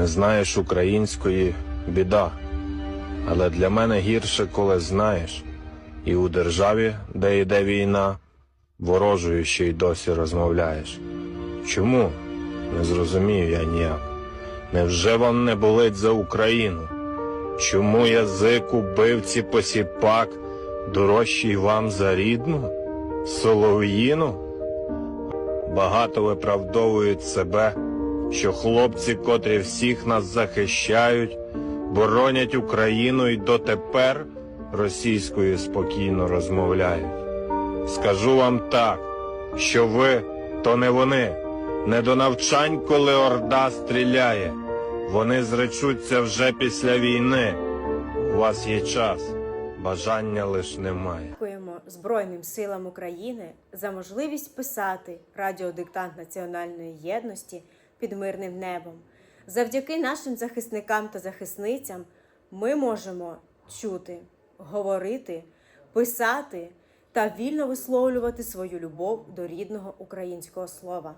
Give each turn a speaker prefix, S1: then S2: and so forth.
S1: Не знаєш української біда. Але для мене гірше, коли знаєш, і у державі, де йде війна, ворожою ще й досі розмовляєш. Чому? Не зрозумію я ніяк. Невже вам не болить за Україну? Чому язик убивці посіпак дорожчий вам за рідну? Солов'їну? Багато виправдовують себе, що хлопці, котрі всіх нас захищають, боронять Україну і дотепер російською спокійно розмовляють. Скажу вам так, що ви то не вони, не до навчань, коли орда стріляє. Вони зречуться вже після війни. У вас є час, бажання лиш немає.
S2: Дякуємо Збройним силам України за можливість писати радіодиктант національної єдності під мирним небом. Завдяки нашим захисникам та захисницям ми можемо чути, говорити, писати та вільно висловлювати свою любов до рідного українського слова.